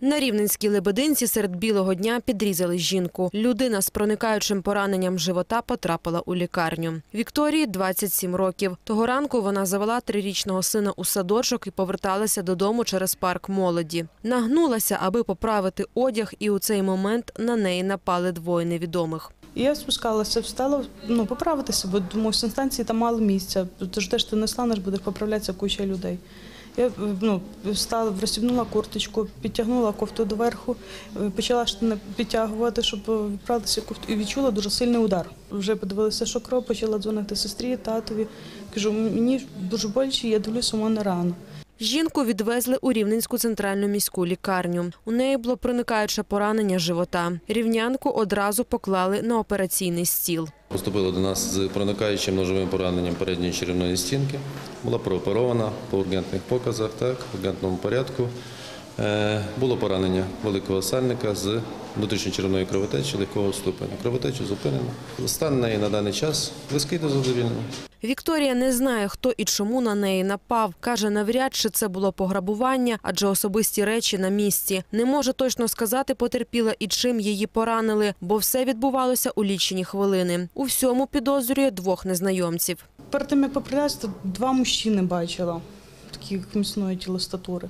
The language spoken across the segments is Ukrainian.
На Рівненській Лебединці серед білого дня підрізали жінку. Людина з проникаючим пораненням живота потрапила у лікарню. Вікторії 27 років. Того ранку вона завела трирічного сина у садочок і поверталася додому через парк молоді. Нагнулася, аби поправити одяг, і у цей момент на неї напали двоє невідомих. Я спускалася, встала ну, поправитися, бо думаю, в санстанції там мало місця. Тож теж ти не станеш, будеш поправлятися куча людей. Я ну, встала, розсібнула курточку, підтягнула кофту доверху, е, почала підтягувати, щоб відправитися кофту, і відчула дуже сильний удар. Вже подивилася, що кров, почала дзвонити сестрі, татові. Кажу, мені дуже боляче, я дивлюся, у мене рано. Жінку відвезли у Рівненську центральну міську лікарню. У неї було проникаюче поранення живота. Рівнянку одразу поклали на операційний стіл. Поступила до нас з проникаючим ножовим пораненням передньої черевної стінки. Була прооперована по ургентних показах, так, в ургентному порядку. Е, Було поранення великого сальника з внутрішньочеревної кровотечі легкого ступеня. Кровотечу зупинено. Стан неї на даний час близький до задовільного. Вікторія не знає, хто і чому на неї напав. Каже, навряд чи це було пограбування, адже особисті речі на місці. Не може точно сказати, потерпіла і чим її поранили, бо все відбувалося у лічені хвилини. У всьому підозрює двох незнайомців. Перед тим, як поправлятися, два мужчини бачила, такі міцної тілостатури.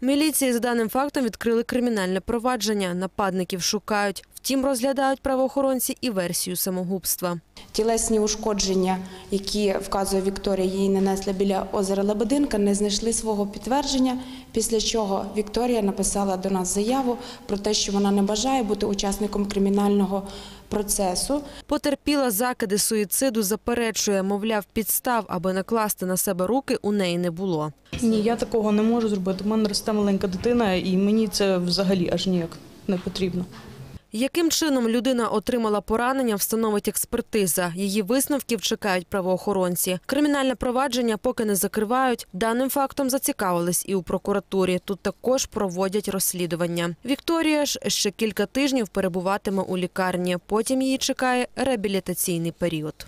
Міліції за даним фактом відкрили кримінальне провадження. Нападників шукають. Втім, розглядають правоохоронці і версію самогубства. Тілесні ушкодження, які вказує Вікторія, їй нанесли біля озера Лебединка, не знайшли свого підтвердження. Після чого Вікторія написала до нас заяву про те, що вона не бажає бути учасником кримінального процесу. Потерпіла закиди суїциду, заперечує, мовляв, підстав, аби накласти на себе руки, у неї не було. Ні, я такого не можу зробити. У мене росте маленька дитина, і мені це взагалі аж ніяк не потрібно. Яким чином людина отримала поранення, встановить експертиза. Її висновків чекають правоохоронці. Кримінальне провадження поки не закривають. Даним фактом зацікавились і у прокуратурі. Тут також проводять розслідування. Вікторія ж ще кілька тижнів перебуватиме у лікарні. Потім її чекає реабілітаційний період.